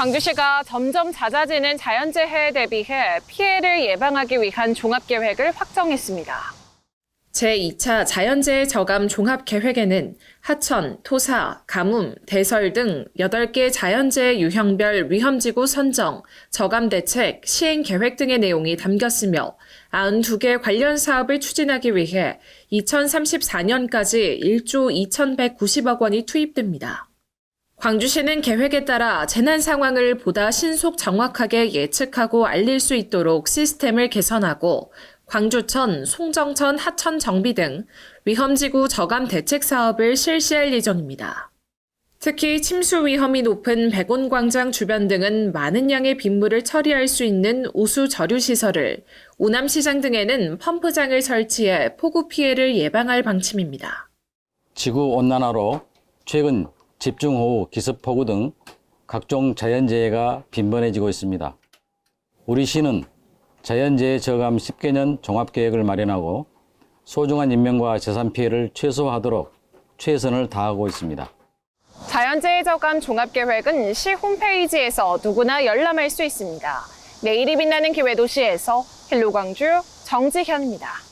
광주시가 점점 잦아지는 자연재해에 대비해 피해를 예방하기 위한 종합계획을 확정했습니다. 제2차 자연재해 저감 종합계획에는 하천, 토사, 가뭄, 대설 등 8개 자연재해 유형별 위험지구 선정, 저감 대책, 시행 계획 등의 내용이 담겼으며 92개 관련 사업을 추진하기 위해 2034년까지 1조 2,190억 원이 투입됩니다. 광주시는 계획에 따라 재난 상황을 보다 신속 정확하게 예측하고 알릴 수 있도록 시스템을 개선하고 광주천, 송정천, 하천 정비 등 위험지구 저감 대책 사업을 실시할 예정입니다. 특히 침수 위험이 높은 백온광장 주변 등은 많은 양의 빗물을 처리할 수 있는 우수 저류 시설을, 우남시장 등에는 펌프장을 설치해 폭우 피해를 예방할 방침입니다. 지구 온난화로 최근 집중호우, 기습폭우 등 각종 자연재해가 빈번해지고 있습니다. 우리 시는 자연재해 저감 10개년 종합계획을 마련하고 소중한 인명과 재산 피해를 최소화하도록 최선을 다하고 있습니다. 자연재해 저감 종합계획은 시 홈페이지에서 누구나 열람할 수 있습니다. 내일이 빛나는 기회도시에서 헬로광주 정지현입니다.